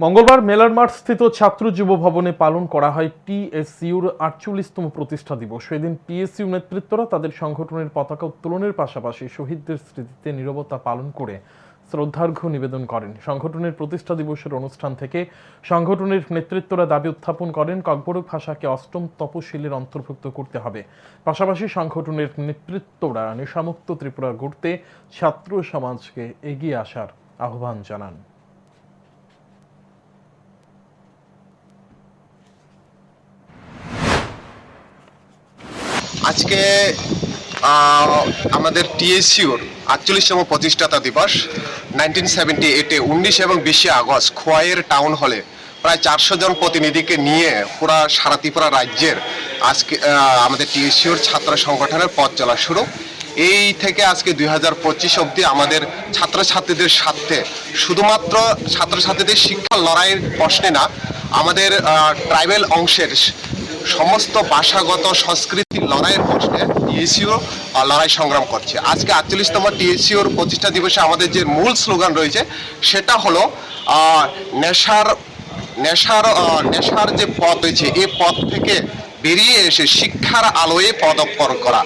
মঙ্গলবার মেলার মাঠ স্থিত ছাত্র যুব ভবনে পালন করা হয় টিএসইউর আটচল্লিশতম প্রতিষ্ঠা দিবস। সেদিন পিএসইউ নেতৃত্বরা তাদের সংগঠনের পতাকা উত্তোলনের পাশাপাশি শহীদদের স্মৃতিতে নীরবতা পালন করে শ্রদ্ধার্ঘ্য নিবেদন করেন। সংগঠনের প্রতিষ্ঠা দিবসের অনুষ্ঠান থেকে সংগঠনের নেতৃত্বরা দাবি উত্থাপন করেন, ককবরক ভাষাকে অষ্টম তপশিলের অন্তর্ভুক্ত করতে হবে। পাশাপাশি সংগঠনের নেতৃত্বরা নেশামুক্ত ত্রিপুরা গড়তে ছাত্র সমাজকে এগিয়ে আসার আহ্বান জানান। আজকে আমাদের টিএসইউর আটচল্লিশতম প্রতিষ্ঠাতা দিবস নাইনটিন সেভেন্টি এইটে উনিশ এবং বিশে আগস্ট খোয়াইয়ের টাউন হলে প্রায় চারশো জন প্রতিনিধিকে নিয়ে পুরা সারা ত্রিপুরা রাজ্যের আজকে আমাদের টিএসইউর ছাত্র সংগঠনের পথ চলা শুরু। এই থেকে আজকে দুই হাজার পঁচিশ অব্দি আমাদের ছাত্রছাত্রীদের স্বার্থে শুধুমাত্র ছাত্রছাত্রীদের শিক্ষা লড়াইয়ের প্রশ্নে না, আমাদের ট্রাইবেল অংশের সমস্ত ভাষাগত সংস্কৃতির লড়াইয়ের প্রশ্নে টিএসিও লড়াই সংগ্রাম করছে। আজকে আটচল্লিশতম টিএসিওর প্রতিষ্ঠা দিবসে আমাদের যে মূল স্লোগান রয়েছে, সেটা হলো নেশার নেশার নেশার যে পথ রয়েছে এই পথ থেকে বেরিয়ে এসে শিক্ষার আলোয়ে পদক্ষর করা।